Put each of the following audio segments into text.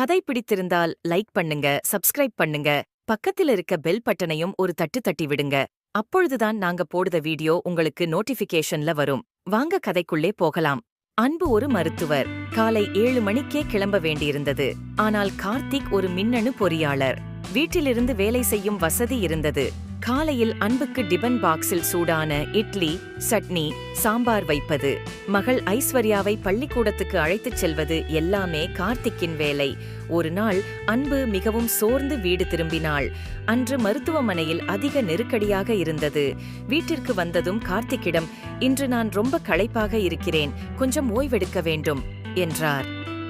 கதை பிடித்திருந்தால் லைக் பண்ணுங்க சப்ஸ்கிரைப் பண்ணுங்க. பக்கத்துல இருக்க பெல் பட்டனையும் ஒரு தட்டு தட்டி விடுங்க. அப்பொழுதுதான் நாங்க போடுத வீடியோ உங்களுக்கு நோட்டிஃபிகேஷன்ல வரும். வாங்க கதைக்குள்ளே போகலாம். அன்பு ஒரு மருத்துவர். காலை ஏழு மணிக்கே கிளம்ப வேண்டியிருந்தது. ஆனால் கார்த்திக் ஒரு மின்னணு பொறியாளர். வீட்டிலிருந்து வேலை செய்யும் வசதி இருந்தது. காலையில் அன்புக்கு டிபன் பாக்ஸில் சூடான இட்லி சட்னி சாம்பார் வைப்பது. மகள் ஐஸ்வர்யாவை பள்ளிக்கூடத்துக்கு அழைத்துச் செல்வது எல்லாமே கார்த்திக்கின் வேலை. ஒரு நாள் அன்பு மிகவும் சோர்ந்து வீடு திரும்பினாள். அன்று மருத்துவமனையில் அதிக நெருக்கடியாக இருந்தது. வீட்டிற்கு வந்ததும் கார்த்திக்கிடம் இன்று நான் ரொம்ப களைப்பாக இருக்கிறேன். கொஞ்சம் ஓய்வெடுக்க வேண்டும் என்றார்.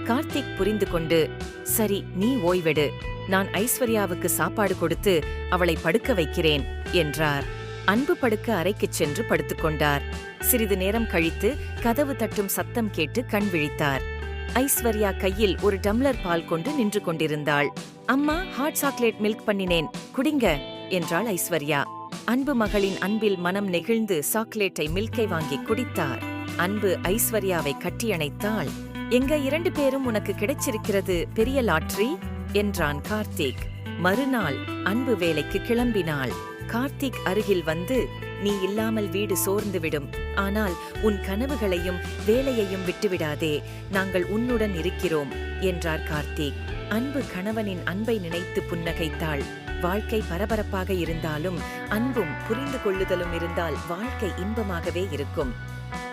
கார்த்திக் புரிந்து கொண்டு சரி நீ ஓய்வெடு. நான் ஐஸ்வர்யாவுக்கு சாப்பாடு கொடுத்து அவளை படுக்க வைக்கிறேன் என்றார். அன்பு படுக்க அறைக்குச் சென்று படுத்துக்கொண்டார் சிறிது நேரம் கழித்து கதவு தட்டும் சத்தம் கேட்டு கண் விழித்தார். ஐஸ்வர்யா கையில் ஒரு டம்ளர் பால் கொண்டு நின்று கொண்டிருந்தாள். அம்மா ஹாட் சாக்லேட் மில்க் பண்ணினேன் குடிங்க என்றாள் ஐஸ்வர்யா. அன்பு மகளின் அன்பில் மனம் நெகிழ்ந்து சாக்லேட்டை மில்கை வாங்கி குடித்தார். அன்பு ஐஸ்வர்யாவை கட்டியணைத்தாள். எங்க இரண்டு பேரும் உனக்கு கிடைச்சிருக்கிறது பெரிய லாட்ரி? என்றான் கார்த்திக். மறுநாள் அன்பு வேலைக்கு கிளம்பினாள். கார்த்திக் அருகில் வந்து நீ இல்லாமல் வீடு சோர்ந்துவிடும். ஆனால் உன் கனவுகளையும் வேலையையும் விட்டுவிடாதே. நாங்கள் உன்னுடன் இருக்கிறோம் என்றார் கார்த்திக். அன்பு கணவனின் அன்பை நினைத்து புன்னகைத்தாள். வாழ்க்கை பரபரப்பாக இருந்தாலும் அன்பும் புரிந்து கொள்ளுதலும் இருந்தால் வாழ்க்கை இன்பமாகவே இருக்கும்.